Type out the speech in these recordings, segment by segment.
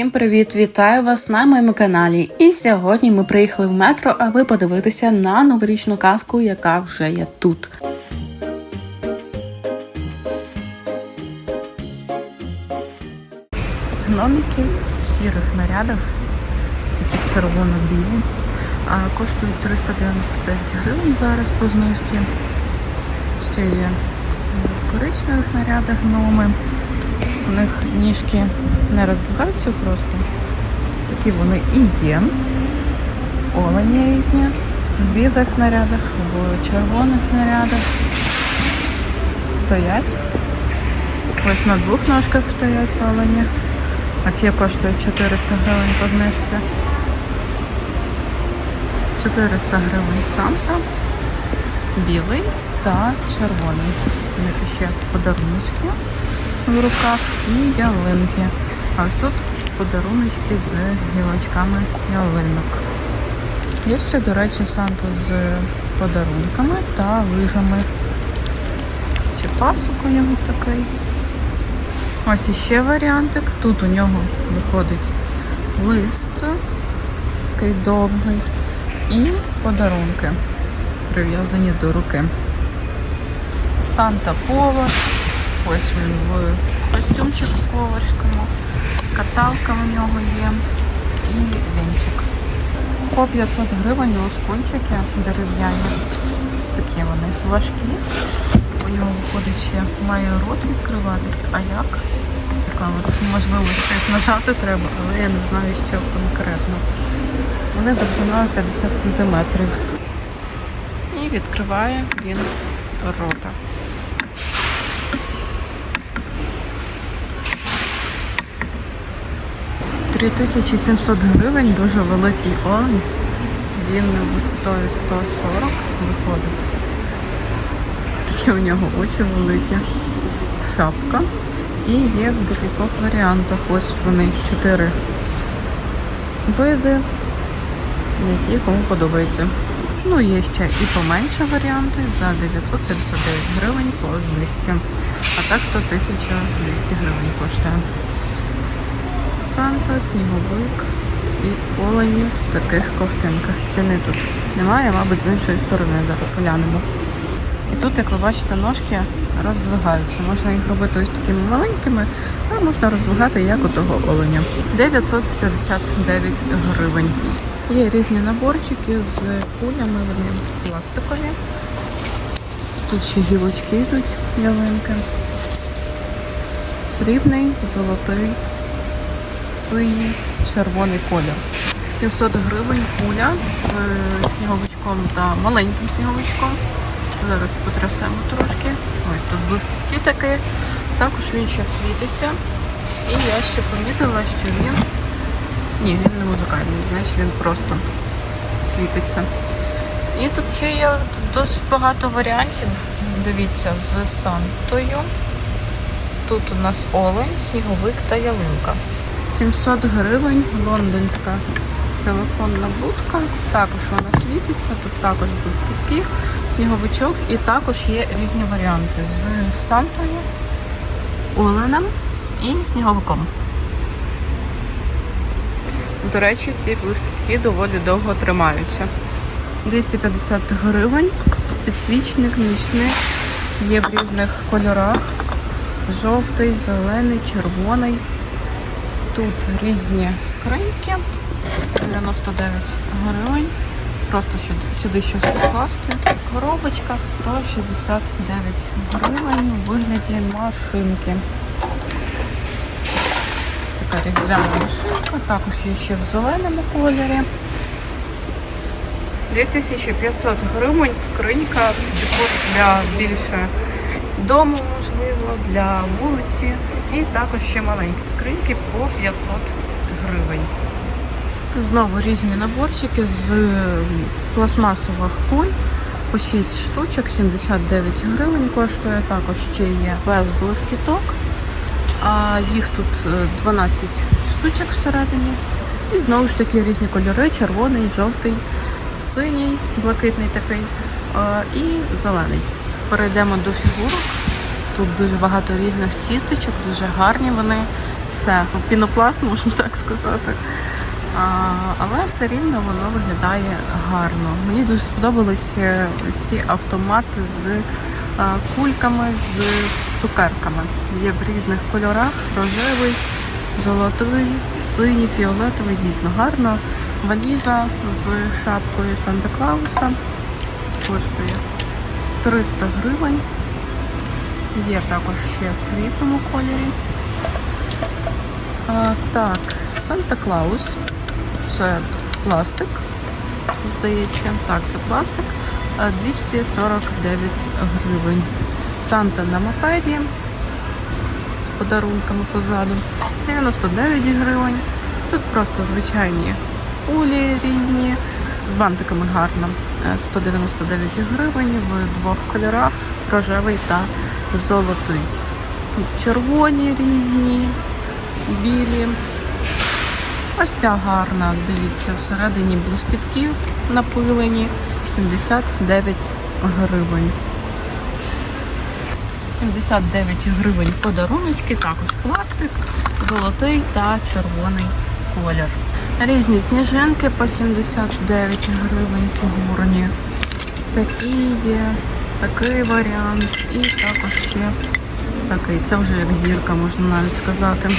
Усім привіт! Вітаю вас на моєму каналі. І сьогодні ми приїхали в метро, аби подивитися на новорічну казку, яка вже є тут. Гномики в сірих нарядах, такі червоно-білі, коштують 399 гривень зараз по знижці. Ще є в коричневих нарядах гноми. У них ніжки не розбігаються просто. Такі вони і є. Олені різні. В білих нарядах, в червоних нарядах. Стоять. Ось на двох ножках стоять олені. А ті коштують 400 гривень по знижці. 400 гривень Санта, білий та червоний. У них ще подаруночки в руках і ялинки. А ось тут подаруночки з гілочками ялинок. Є ще, до речі, Санта з подарунками та лижами. Ще пасок у нього такий. Ось іще варіантик. Тут у нього виходить лист, такий довгий, і подарунки, прив'язані до руки. Санта повар. Ось він в костюмчику поварському, каталка у нього є і вінчик. По 500 гривень лоскунчики дерев'яні. Такі вони важкі. У нього виходить ще має рот відкриватися. А як? Цікаво, тут можливо щось нажати треба, але я не знаю, що конкретно. Вони довжиною 50 см. І відкриває він рота. 3700 гривень, дуже великий олень. Він висотою 140 виходить. Такі у нього очі великі. Шапка. І є в декількох варіантах. Ось вони чотири види, які кому подобаються. Ну, є ще і поменше варіанти за 959 гривень по 200. А так то 1200 гривень коштує. Санта, сніговик і олені в таких ковтинках. Ціни тут немає, мабуть, з іншої сторони зараз глянемо. І тут, як ви бачите, ножки роздвигаються. Можна їх робити ось такими маленькими, а можна роздвигати як у того оленя. 959 гривень. Є різні наборчики з кулями, вони пластикові. Тут ще гілочки йдуть, ялинки. Срібний, золотий синій, червоний колір. 700 гривень куля з сніговичком та маленьким сніговичком. Зараз потрясемо трошки. Ось тут блискітки такі. Також він ще світиться. І я ще помітила, що він... Ні, він не музикальний, знаєш, він просто світиться. І тут ще є досить багато варіантів. Дивіться, з Сантою. Тут у нас олень, сніговик та ялинка. 700 гривень лондонська телефонна будка. Також вона світиться, тут також блискітки, сніговичок і також є різні варіанти з Сантою, Оленем і сніговиком. До речі, ці блискітки доволі довго тримаються. 250 гривень, підсвічник, нічник, є в різних кольорах. Жовтий, зелений, червоний. Тут різні скриньки, 99 гривень. Просто сюди, сюди щось покласти. Коробочка 169 гривень у вигляді машинки. Така різдвяна машинка, також є ще в зеленому кольорі. 2500 гривень скринька для більше дому, можливо, для вулиці. І також ще маленькі скриньки по 500 гривень. Знову різні наборчики з пластмасових куль. По 6 штучок, 79 гривень коштує. Також ще є без блискіток. А їх тут е, 12 штучок всередині. І знову ж таки різні кольори: червоний, жовтий, синій, блакитний такий е, і зелений. Перейдемо до фігурок. Тут дуже багато різних тістечок, дуже гарні вони. це пінопласт, можна так сказати. А, але все рівно воно виглядає гарно. Мені дуже сподобалися ось ці автомати з а, кульками, з цукерками. Є в різних кольорах: рожевий, золотий, синій, фіолетовий, дійсно гарно. Валіза з шапкою Санта Клауса коштує 300 гривень. Є також ще в срібному кольорі. А, так, Санта Клаус. Це пластик, здається. Так, це пластик. 249 гривень. Санта на мопеді з подарунками позаду. 99 гривень. Тут просто звичайні кулі різні. З бантиками гарно. Е, 199 гривень в двох кольорах рожевий та золотий. Тут червоні різні, білі. Ось ця гарна, дивіться, всередині блискітки напилені 79 гривень. 79 гривень подаруночки, також пластик, золотий та червоний колір. Різні сніжинки по 79 гривень фігурні. Такі є, такий варіант і також ще такий. Це вже як зірка, можна навіть сказати.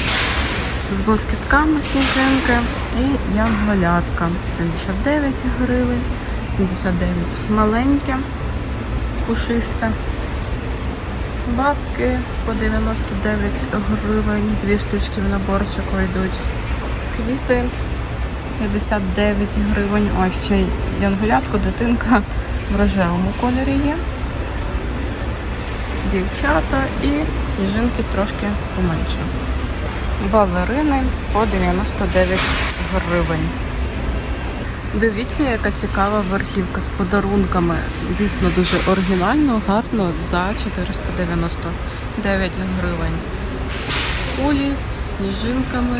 З блискітками сніжинки і янголятка. 79 гривень, 79 маленьке, пушисте. Бабки по 99 гривень, дві штучки в наборчику йдуть. Квіти 59 гривень. Ось ще й дитинка в рожевому кольорі є. Дівчата і сніжинки трошки поменше. Балерини по 99 гривень. Дивіться, яка цікава верхівка з подарунками. Дійсно дуже оригінально, гарно за 499 гривень. Кулі з сніжинками.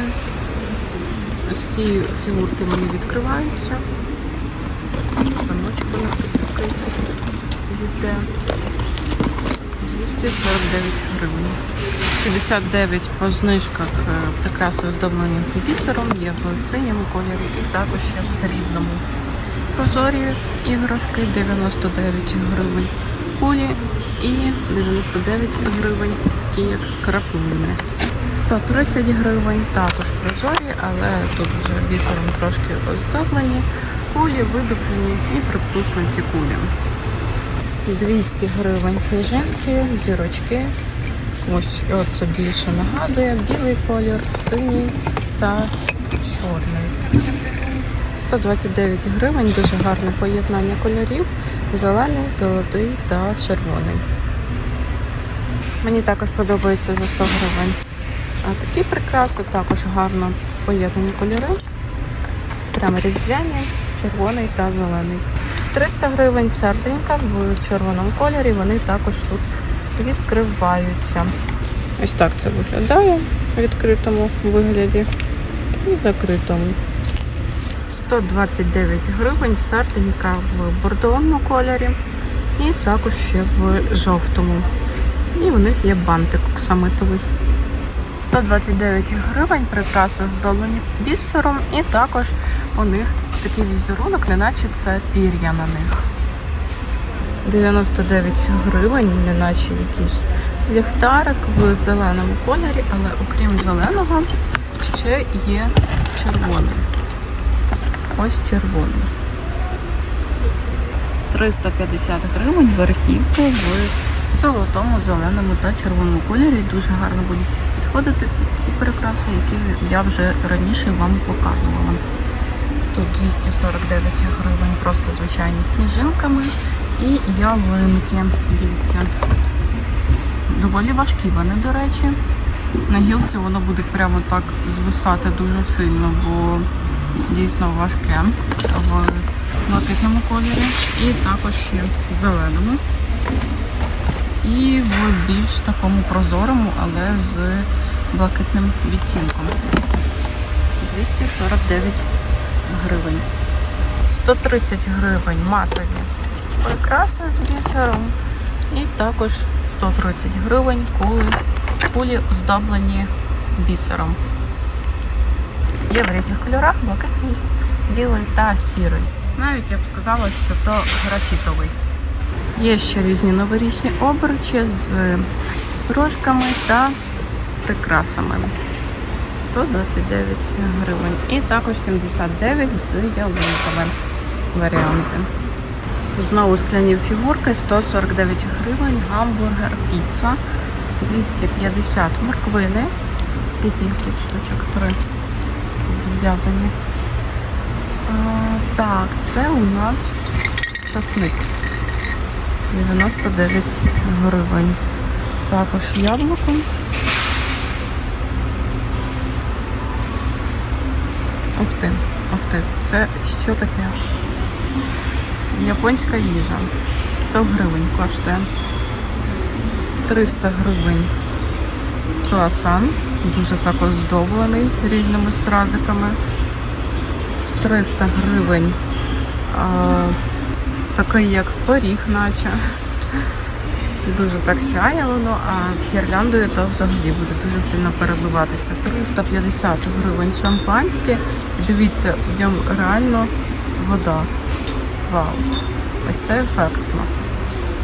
Ось ці фігурки вони відкриваються. Замочок такий йде. 249 гривень. 69 по знижках е, прикраси оздоблені бісером, є в синьому кольорі і також є в срібному. Прозорі іграшки 99 гривень. Кулі і 99 гривень, такі як краплини. 130 гривень, також прозорі, але тут вже бісером трошки оздоблені. Кулі видобрені і припуклені кулі. 200 гривень сніжинки, зірочки. Ось це більше нагадує. Білий колір, синій та чорний. 129 гривень, дуже гарне поєднання кольорів. Зелений, золотий та червоний. Мені також подобається за 100 гривень. А такі прикраси також гарно поєднані кольори. Прямо різдвяні, червоний та зелений. 300 гривень серденька в червоному кольорі, вони також тут відкриваються. Ось так це виглядає в відкритому вигляді і закритому. 129 гривень серденька в бордовому кольорі і також ще в жовтому. І в них є бантик оксамитовий. 129 гривень прикраси оздоблені бісером, і також у них такий візерунок, неначе це пір'я на них. 99 гривень, неначе якийсь ліхтарик в зеленому кольорі, але окрім зеленого ще є червоний. Ось червоний. 350 гривень верхівки в золотому, зеленому та червоному кольорі. Дуже гарно будуть підходити ці прикраси, які я вже раніше вам показувала. Тут 249 гривень, просто звичайні сніжинками і ялинки. Дивіться. Доволі важкі вони, до речі. На гілці воно буде прямо так звисати дуже сильно, бо дійсно важке в блакитному кольорі. І також ще зеленому. І в більш такому прозорому, але з блакитним відтінком. 249 гривень. 130 гривень матові прикраси з бісером. І також 130 гривень кулі, кулі оздоблені бісером. Є в різних кольорах блакитний, білий та сірий. Навіть я б сказала, що то графітовий. Є ще різні новорічні обручі з рожками та прикрасами. 129 гривень. І також 79 з ялинками варіанти. Знову скляні фігурки 149 гривень, гамбургер, піца 250 морквини. Скільки їх тут штучок? Три зв'язані. А, так, це у нас часник. 99 гривень. Також яблуко. Ух ти, ух ти, це що таке? Японська їжа. 100 гривень коштує. 300 гривень. Круасан. Дуже так оздоблений різними стразиками. 300 гривень. Такий як пиріг, наче. Дуже так сяє воно, а з гірляндою то взагалі буде дуже сильно переливатися. 350 гривень шампанське. І дивіться, в ньому реально вода. Вау. Ось це ефектно.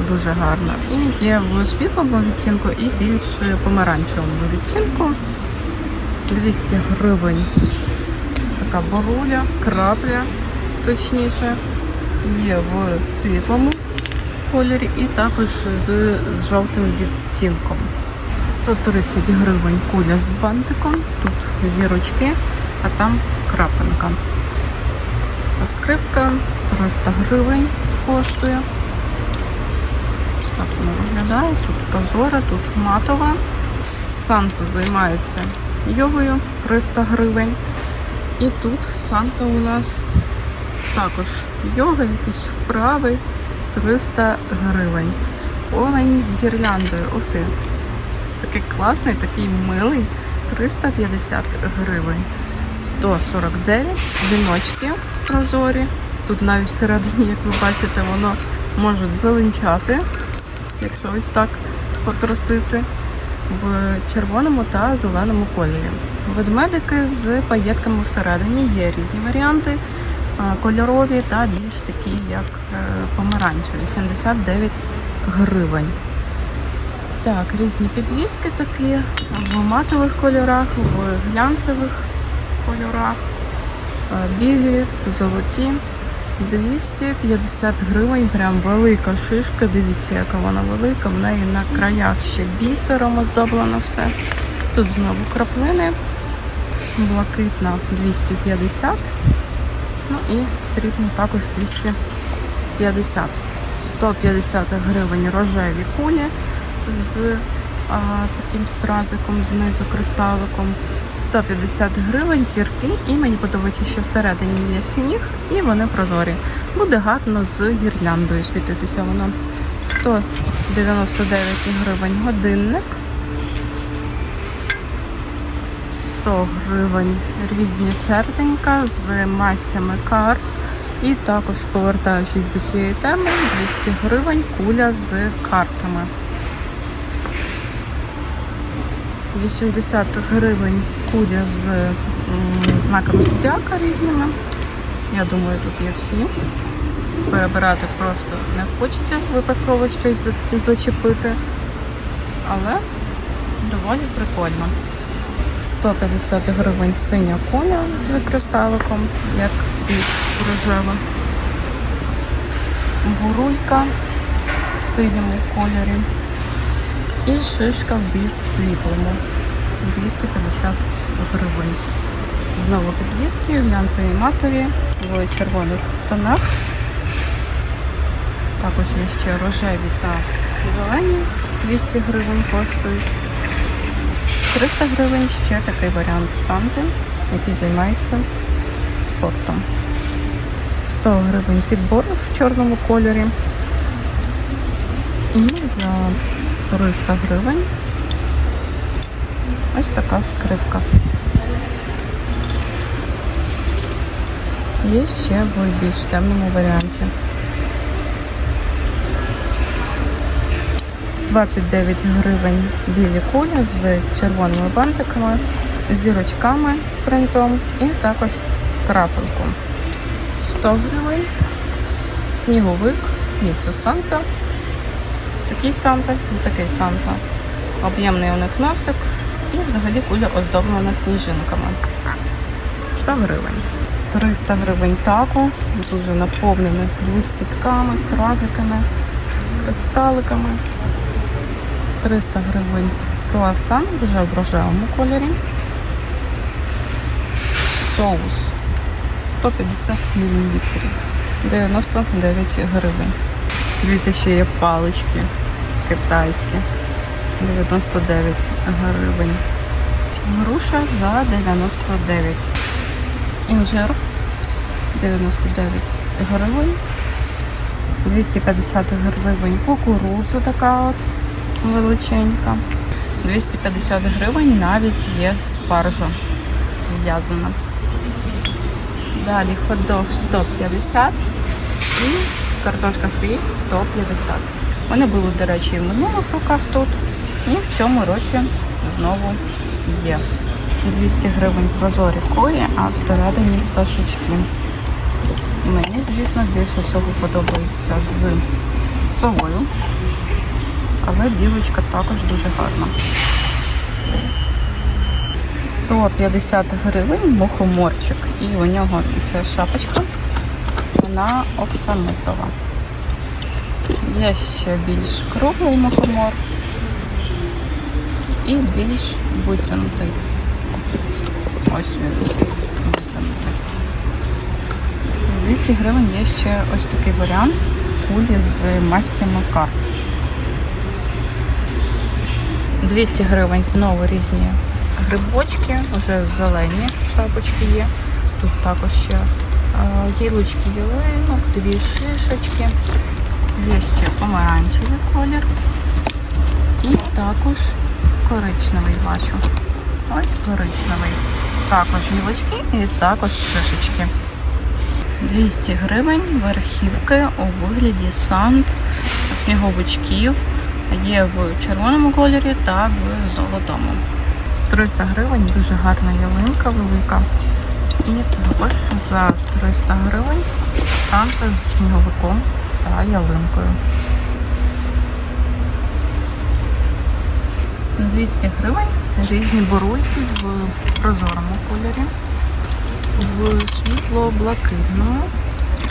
Дуже гарно. І є в світлому відтінку і більш помаранчевому відтінку. 200 гривень. Така боруля, крапля, точніше. Є в світлому кольорі і також з, з жовтим відтінком. 130 гривень куля з бантиком. Тут зірочки, а там крапинка. А скрипка 300 гривень коштує. Так воно виглядає. Тут прозора, тут матова. Санта займається йогою 300 гривень. І тут Санта у нас також йога, якісь вправи 300 гривень. Олень з гірляндою. Ух ти. Такий класний, такий милий. 350 гривень. 149 віночки прозорі. Тут навіть всередині, як ви бачите, воно може зеленчати, якщо ось так потрусити в червоному та зеленому кольорі. Ведмедики з паєтками всередині є різні варіанти, кольорові та більш такі, як е, помаранчеві, 79 гривень. Так, різні підвіски такі в матових кольорах, в глянцевих кольорах, е, білі, золоті. 250 гривень, прям велика шишка. Дивіться, яка вона велика. В неї на краях ще бісером оздоблено все. Тут знову краплини. Блакитна 250. Ну і срібна також 250. 150 гривень рожеві кулі з а, таким стразиком знизу кристаликом. 150 гривень зірки, і мені подобається, що всередині є сніг, і вони прозорі. Буде гарно з гірляндою світитися воно. 199 гривень годинник. 100 гривень різні серденька з мастями карт. І також, повертаючись до цієї теми, 200 гривень куля з картами. 80 гривень куля з, знаками зодіака різними. Я думаю, тут є всі. Перебирати просто не хочеться випадково щось зачепити. Але доволі прикольно. 150 гривень синя куля з кристаликом, як і рожева. Бурулька в синьому кольорі. І шишка в більш світлому. 250 гривень. Знову підвіски, глянцеві матові в червоних тонах. Також є ще рожеві та зелені, 200 гривень коштують. 300 гривень ще такий варіант Санти, який займається спортом. 100 гривень підбор в чорному кольорі. І за 300 гривень ось така скрипка. Є ще в більш темному варіанті. 29 гривень білі кулі з червоними бантиками, зірочками принтом і також крапельку. 100 гривень, сніговик, ні, це Санта. Такий Санта і такий Санта. Об'ємний у них носик і взагалі куля оздоблена сніжинками. 100 гривень. 300 гривень тако, дуже наповнене блискітками, стразиками, кристаликами. 300 гривень круасан вже в рожевому кольорі. Соус 150 мл. 99 гривень. Дивіться, ще є палички китайські. 99 гривень. Груша за 99. Інжир 99 гривень. 250 гривень кукурудза така от величенька. 250 гривень навіть є спаржа зв'язана. Далі хот-дог 150 і картошка фрі 150. Вони були, до речі, і в минулих роках тут. І в цьому році знову є. 200 гривень прозорі кої, а всередині пташечки. Мені, звісно, більше всього подобається з совою. Але білочка також дуже гарна. 150 гривень мухоморчик. І у нього ця шапочка, вона оксамитова. Є ще більш круглий мухомор і більш витягнутий. Ось він витягнутий. За 200 гривень є ще ось такий варіант кулі з мастями карт. 200 гривень знову різні грибочки, вже зелені шапочки є. Тут також ще гілочки ялинок, дві шишечки. Є ще помаранчевий колір. І також коричневий бачу. Ось коричневий. Також гілочки і також шишечки. 200 гривень верхівки у вигляді сант сніговичків. Є в червоному кольорі та в золотому. 300 гривень дуже гарна ялинка велика. І також за 300 гривень санта з сніговиком та ялинкою. 200 гривень різні бурульки в прозорому кольорі, в світло-блакитному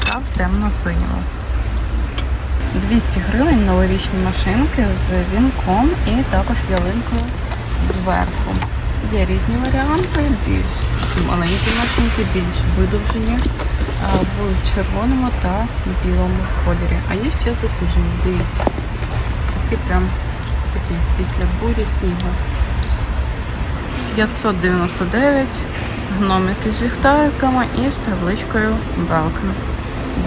та в темно-синьому. 200 гривень новорічні машинки з вінком і також ялинкою зверху. Є різні варіанти, більш маленькі машинки, більш видовжені в червоному та білому кольорі. А є ще засніжені, дивіться. Ці прям такі після бурі снігу. 599 гномики з ліхтариками і з табличкою Welcome.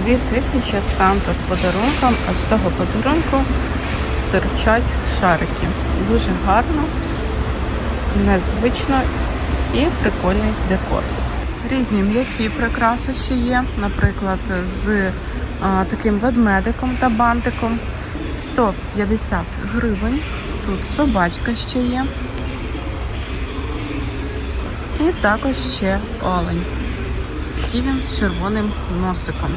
2000 Санта з подарунком, а з того подарунку стирчать шарики. Дуже гарно, незвично і прикольний декор. Різні м'які прикраси ще є, наприклад, з а, таким ведмедиком та бантиком 150 гривень. Тут собачка ще є. І також ще олень. Такий він з червоним носиком.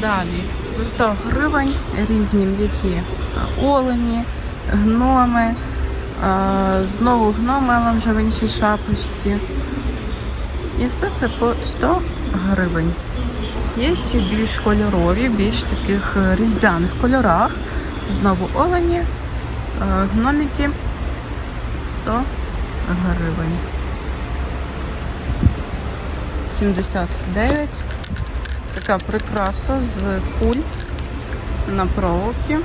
Далі за 100 гривень різні м'які олені, гноми, знову гноми, але вже в іншій шапочці. І все це по 100 гривень. Є ще більш кольорові, більш таких різдвяних кольорах. Знову олені, гномики 100 гривень. 79. Така прикраса з куль на проволокі.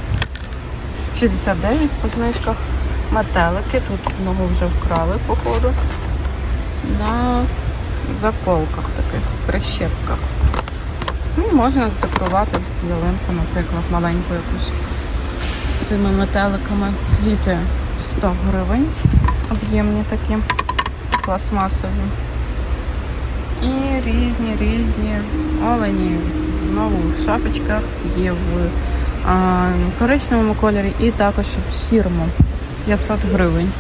69 по знижках. Метелики. Тут одного вже вкрали, походу. На заколках таких, прищепках. Ну, можна здекорувати ялинку, наприклад, маленьку якусь цими метеликами. Квіти 100 гривень. Об'ємні такі, пластмасові. І різні різні олені. Знову в шапочках є в а, коричневому кольорі і також в сірому 500 гривень.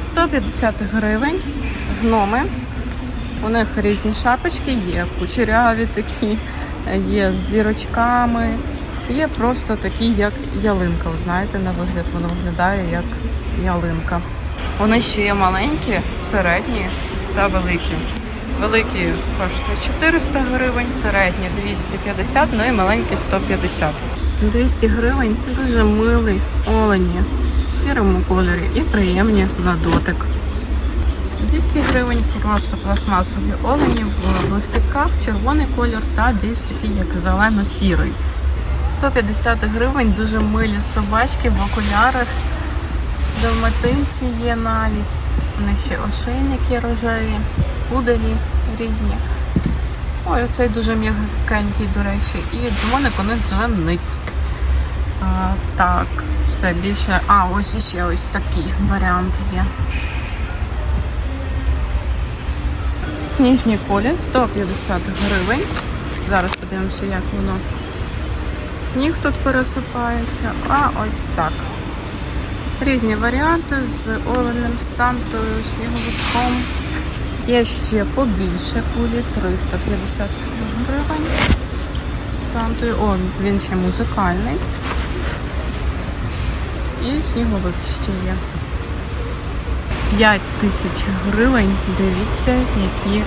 150 гривень гноми. У них різні шапочки, є кучеряві такі, є з зірочками, є просто такі, як ялинка. Знаєте, на вигляд воно виглядає як ялинка. Вони ще є маленькі, середні та великі. Великі коштують 400 гривень, середні 250, ну і маленькі 150. 200 гривень дуже милий олені в сірому кольорі і приємні на дотик. 200 гривень просто пластмасові олені в блискітках, червоний кольор та більш такий, як зелено-сірий. 150 гривень дуже милі собачки в окулярах. Далматинці є навіть. Вони ще ошейники рожеві, пуделі різні. Ой, оцей дуже м'якенький, до речі. І дзвоник у них дзвонить. А, так, все більше. А, ось ще ось такий варіант є. Сніжні колі 150 гривень. Зараз подивимося, як воно. Сніг тут пересипається, а ось так. Різні варіанти з оленем, сантою, сніговиком. Є ще побільше кулі 350 гривень. Сантою. О, він ще музикальний. І сніговик ще є. 5 тисяч гривень. Дивіться, які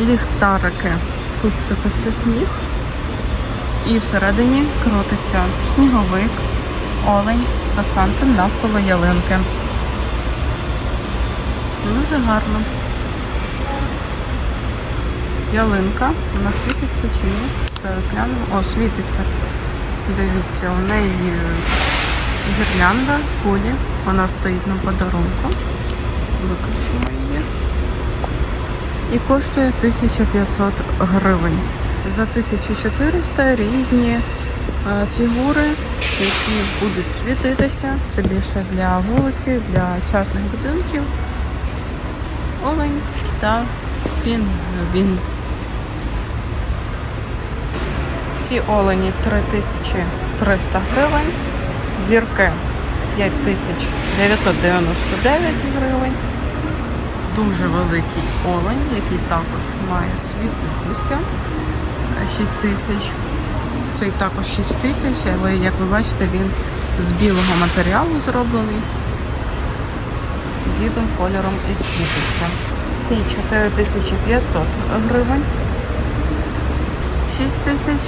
ліхтарики. Тут сипеться сніг. І всередині крутиться сніговик, олень та санта навколо ялинки. Дуже гарно. Ялинка. Вона світиться чи ні? Зараз глянемо. О, світиться. Дивіться, у неї гірлянда, кулі. Вона стоїть на подарунку. Виключимо її. І коштує 1500 гривень. За 1400 різні е, фігури, які будуть світитися. Це більше для вулиці, для частних будинків. Олень та пінгвін. Ці олені 3300 гривень, зірки 5999 гривень. Дуже великий олень, який також має світитися. 6 тисяч. Цей також 6 тисяч, але як ви бачите, він з білого матеріалу зроблений. Білим кольором і світиться. Ці 4500 гривень. 6 тисяч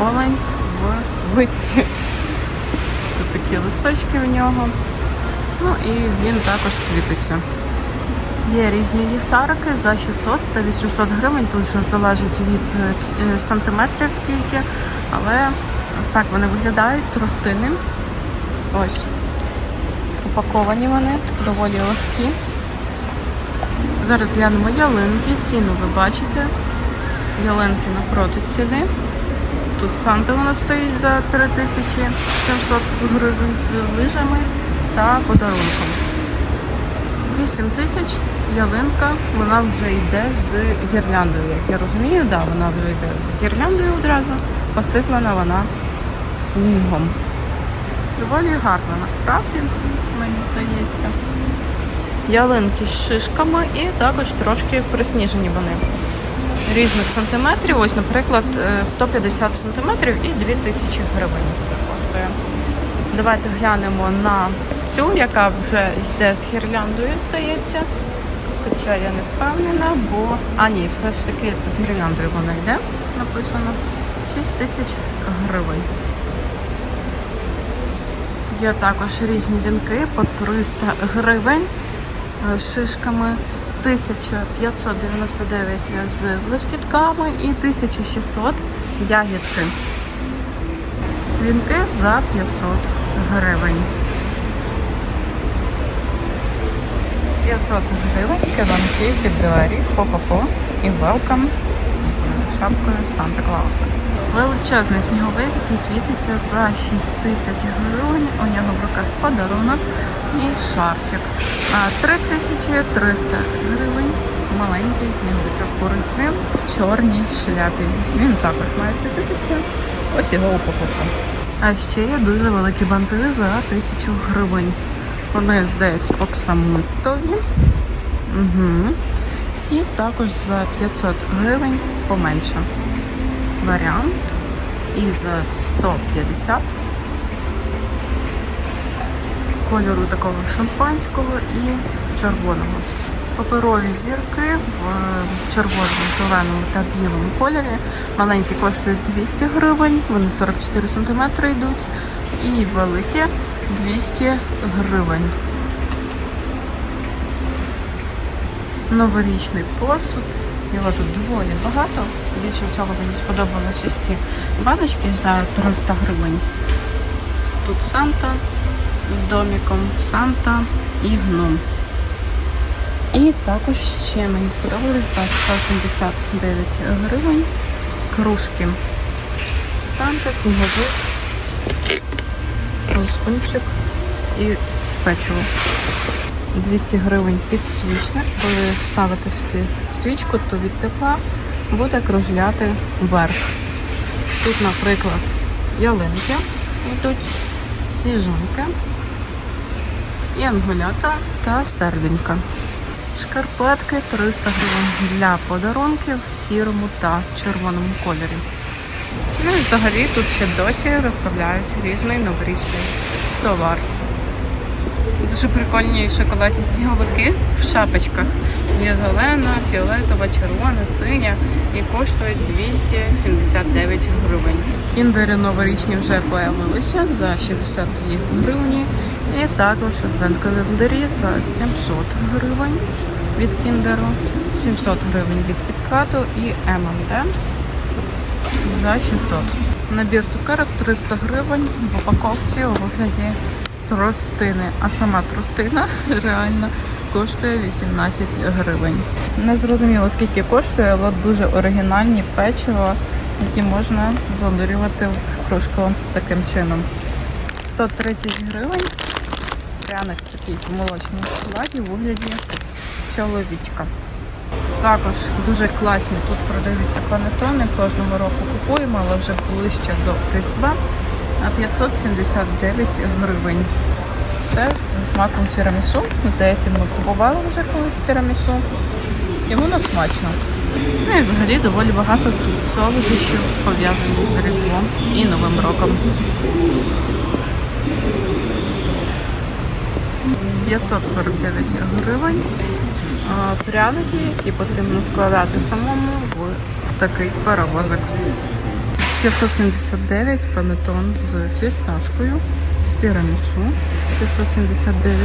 олень в листі. Тут такі листочки в нього. Ну і він також світиться. Є різні ліхтарики за 600 та 800 гривень. Тут вже залежить від е, е, сантиметрів скільки, але ось так вони виглядають тростини. Ось. Упаковані вони, доволі легкі. Зараз глянемо ялинки. Ціну ви бачите. Ялинки напроти ціни. Тут Санта вона стоїть за 3700 гривень з лижами та подарунком. 8 тисяч ялинка, вона вже йде з гірляндою. Як я розумію, да, вона вже йде з гірляндою одразу, посиплена вона снігом. Доволі гарна насправді, мені здається. Ялинки з шишками і також трошки присніжені вони. Різних сантиметрів. Ось, наприклад, е, 150 сантиметрів і 2000 гривень це коштує. Давайте глянемо на цю, яка вже йде з гірляндою, здається. Хоча я не впевнена, бо. А ні, все ж таки з гірляндою вона йде, написано. 6 тисяч гривень. Є також різні вінки по 300 гривень е, з шишками. 1599 з блискітками і 1600 ягідки. Вінки за 500 гривень. 500 гривень, Киванки під двері, хо-хо-хо і велкам з шапкою Санта Клауса. Величезний сніговик, який світиться за 6 тисяч гривень. У нього в руках подарунок і шарфік. А 3300 гривень. Маленький сніговичок корисний в чорній шляпі. Він також має світитися. Ось його упаковка. А ще є дуже великі банти за 1000 гривень. Вони, здається, оксамитові. Угу. І також за 500 гривень поменше. Варіант. І за 150 кольору такого шампанського і червоного. Паперові зірки в червоному, зеленому та білому кольорі. Маленькі коштують 200 гривень, вони 44 см йдуть. І великі 200 гривень. Новорічний посуд. Його тут доволі багато. Більше всього мені сподобалось ось ці баночки за 300 гривень. Тут Санта з доміком, Санта і гном. І також ще мені сподобалось за 179 гривень кружки. Санта, сніговик, розкунчик і печиво. 200 гривень підсвічник. Коли ставите сюди свічку, то від тепла буде кружляти вверх. Тут, наприклад, ялинки йдуть, сніжинки, янголята та серденька. Шкарпетки 300 гривень для подарунків в сірому та червоному кольорі. Ну і взагалі тут ще досі розставляють різний новорічний товар. Дуже прикольні шоколадні сніговики в шапочках. Є зелена, фіолетова, червона, синя і коштують 279 гривень. Кіндери новорічні вже появилися за 62 гривні. І також адвент-календарі за 700 гривень від кіндеру, 700 гривень від кіткату і M&M's за 600. Набір цукерок 300 гривень в упаковці у вигляді тростини. А сама тростина реально коштує 18 гривень. Не зрозуміло скільки коштує, але дуже оригінальні печиво, які можна занурювати в кружку таким чином. 130 гривень. Пряник такий в молочному шоколаді в вигляді чоловічка. Також дуже класні тут продаються панетони. Кожного року купуємо, але вже ближче до Різдва. А 579 гривень. Це зі смаком тірамісу. Здається, ми купували вже колись тірамісу. І воно смачно. Ну і взагалі доволі багато тут солодощів пов'язаних з Різдвом і Новим роком. 549 гривень. Пряники, які потрібно складати самому в такий паровозик. 579 панетон з фісташкою, з тірамісу 579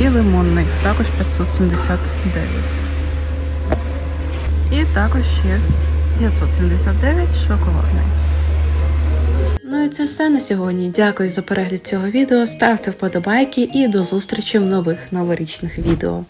і лимонний, також 579. І також ще 579 шоколадний. Ну і це все на сьогодні. Дякую за перегляд цього відео. Ставте вподобайки і до зустрічі в нових новорічних відео.